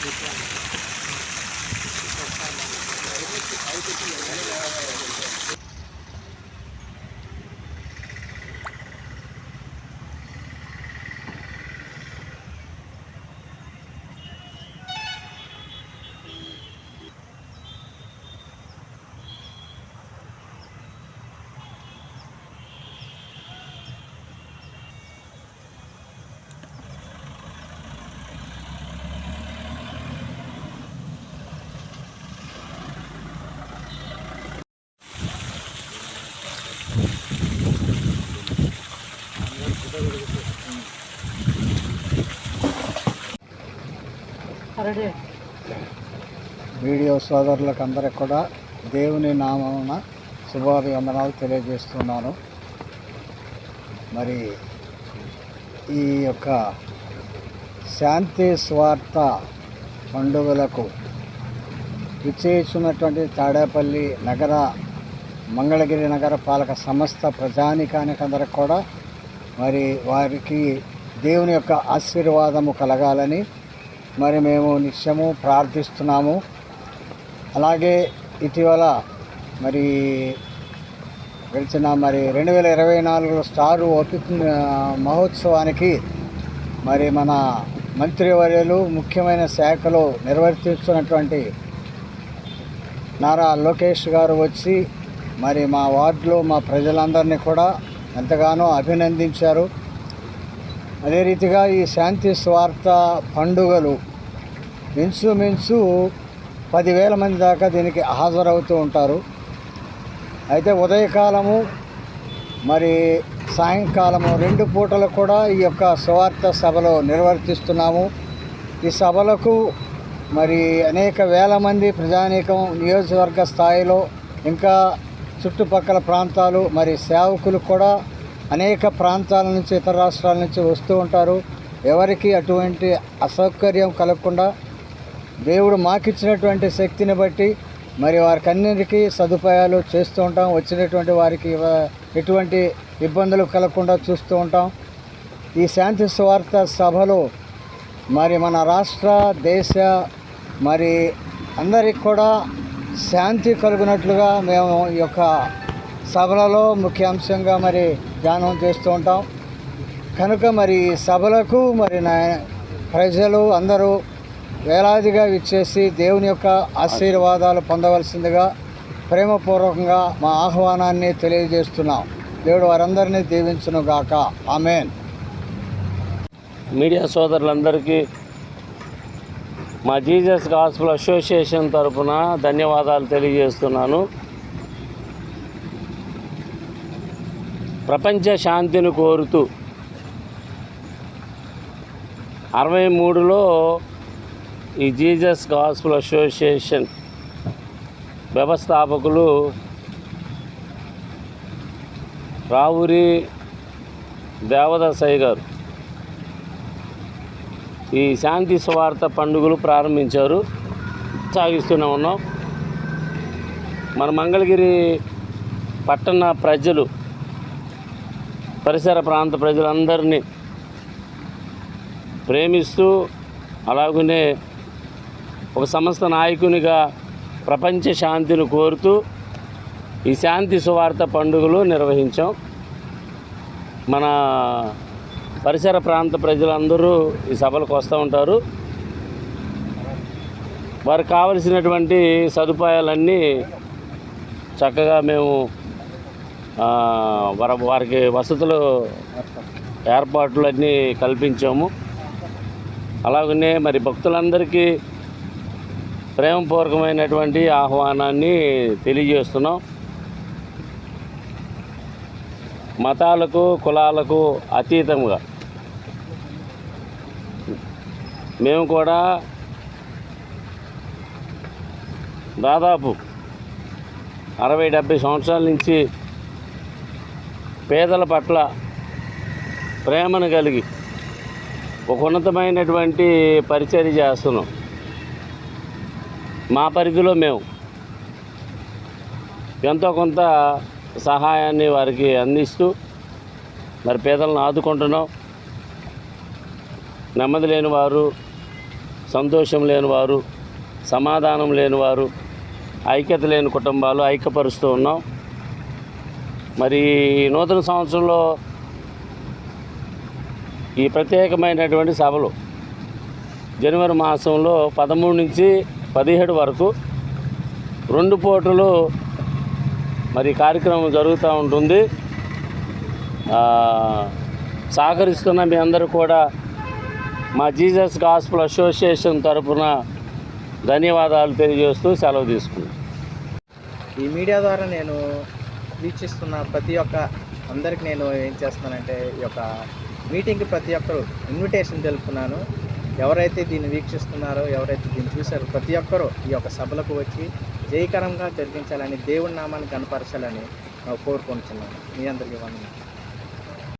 Thank you. Video సోదరులకు అందరికి కూడా దేవుని నామమున శుభాభివందనాలు తెలియజేస్తున్నాను. మరి ఈ యొక్క శాంతి స్వార్థ పండుగలకు విచ్చేస్తున్నటువంటి తాడేపల్లి నగర మంగళగిరి నగర పాలక సంస్థ ప్రజానికానికి అందరికి కూడా మరి వారికి దేవుని యొక్క ఆశీర్వాదము కలగాలని మరి మేము నిత్యము ప్రార్థిస్తున్నాము. అలాగే ఇటీవల మరి గడిచిన మరి రెండు వేల ఇరవై నాలుగు స్టార్ ఓపెన్ మహోత్సవానికి మరి మన మంత్రివర్యులు ముఖ్యమైన శాఖలో నిర్వర్తిస్తున్నటువంటి నారా లోకేష్ గారు వచ్చి మరి మా వార్డులో మా ప్రజలందరినీ కూడా ఎంతగానో అభినందించారు. అదే రీతిగా ఈ శాంతి స్వార్థ పండుగలు మించుమించు పదివేల మంది దాకా దీనికి హాజరవుతూ ఉంటారు. అయితే ఉదయకాలము మరి సాయంకాలము రెండు పూటలు కూడా ఈ యొక్క స్వార్థ సభలో నిర్వర్తిస్తున్నాము. ఈ సభలకు మరి అనేక వేల మంది ప్రజానీకం నియోజకవర్గ స్థాయిలో ఇంకా చుట్టుపక్కల ప్రాంతాలు మరి సేవకులు కూడా అనేక ప్రాంతాల నుంచి ఇతర రాష్ట్రాల నుంచి వస్తూ ఉంటారు. ఎవరికి అటువంటి అసౌకర్యం కలగకుండా దేవుడు మాకిచ్చినటువంటి శక్తిని బట్టి మరి వారికన్నిటికీ సదుపాయాలు చేస్తూ ఉంటాం. వచ్చినటువంటి వారికి ఎటువంటి ఇబ్బందులు కలగకుండా చూస్తూ ఉంటాం. ఈ శాంతి స్వార్థ సభలో మరి మన రాష్ట్ర దేశ మరి అందరికి కూడా శాంతి కలుగునట్లుగా మేము ఈ యొక్క సభలలో ముఖ్య అంశంగా మరి ధ్యానం చేస్తూ ఉంటాం. కనుక మరి సభలకు మరి నా ప్రజలు అందరూ వేలాదిగా విచ్చేసి దేవుని యొక్క ఆశీర్వాదాలు పొందవలసిందిగా ప్రేమపూర్వకంగా మా ఆహ్వానాన్ని తెలియజేస్తున్నాం. దేవుడు వారందరినీ దీవించును గాక. ఆమెన్. మీడియా సోదరులందరికీ మా జీజస్ గాస్పుల్ అసోసియేషన్ తరపున ధన్యవాదాలు తెలియజేస్తున్నాను. ప్రపంచ శాంతిని కోరుతూ అరవై మూడులో ఈ జీజస్ గాస్పుల్ అసోసియేషన్ వ్యవస్థాపకులు రావురి దేవదాసయ్య గారు. ఈ శాంతి స్వార్థ పండుగలు ప్రారంభించారు. సాగిస్తూనే ఉన్నాం. మన మంగళగిరి పట్టణ ప్రజలు పరిసర ప్రాంత ప్రజలందరినీ ప్రేమిస్తూ అలాగనే ఒక సంస్థ నాయకునిగా ప్రపంచ శాంతిని కోరుతూ ఈ శాంతి సువార్త పండుగలు నిర్వహించాం. మన పరిసర ప్రాంత ప్రజలందరూ ఈ సభలకు వస్తూ ఉంటారు. వారికి కావలసినటువంటి సదుపాయాలన్నీ చక్కగా మేము ఆ, వారికి వసతులు ఏర్పాట్లు అన్నీ కల్పించాము. అలాగనే మరి భక్తులందరికీ ప్రేమపూర్వకమైనటువంటి ఆహ్వానాన్ని తెలియజేస్తున్నాం. మతాలకు కులాలకు అతీతంగా మేము కూడా దాదాపు అరవై డెబ్భై సంవత్సరాల నుంచి పేదల పట్ల ప్రేమను కలిగి ఒక ఉన్నతమైనటువంటి పరిచర్య చేస్తున్నాం. మా పరిధిలో మేము. ఎంతో కొంత సహాయాన్ని వారికి అందిస్తూ మరి పేదలను ఆదుకుంటున్నాం. నెమ్మది లేని వారు సంతోషం లేని వారు సమాధానం లేని వారు ఐక్యత లేని కుటుంబాలు ఐక్యపరుస్తూ ఉన్నాం. మరి నూతన సంవత్సరంలో ఈ ప్రత్యేకమైనటువంటి సభలు జనవరి మాసంలో పదమూడు నుంచి పదిహేడు వరకు రెండు పూటలు మరి కార్యక్రమం జరుగుతూ ఉంటుంది. సహకరిస్తున్న మీ అందరూ కూడా మా జీసస్ గాస్పుల్ అసోసియేషన్ తరపున ధన్యవాదాలు తెలియజేస్తూ సెలవు తీసుకున్నాను ఈ మీడియా ద్వారా నేను వీక్షిస్తున్న ప్రతి ఒక్క అందరికి నేను ఏం చేస్తున్నానంటే ఈ యొక్క మీటింగ్కి ప్రతి ఒక్కరు ఇన్విటేషన్ తెలుపుతున్నాను. ఎవరైతే దీన్ని వీక్షిస్తున్నారో ఎవరైతే దీన్ని చూశారో ప్రతి ఒక్కరూ ఈ యొక్క సభలకు వచ్చి జయకరంగా జరిగించాలని దేవుడి నామాన్ని కనపరచాలని కోరుకుంటున్నాను. మీ అందరికీ వందనాలు.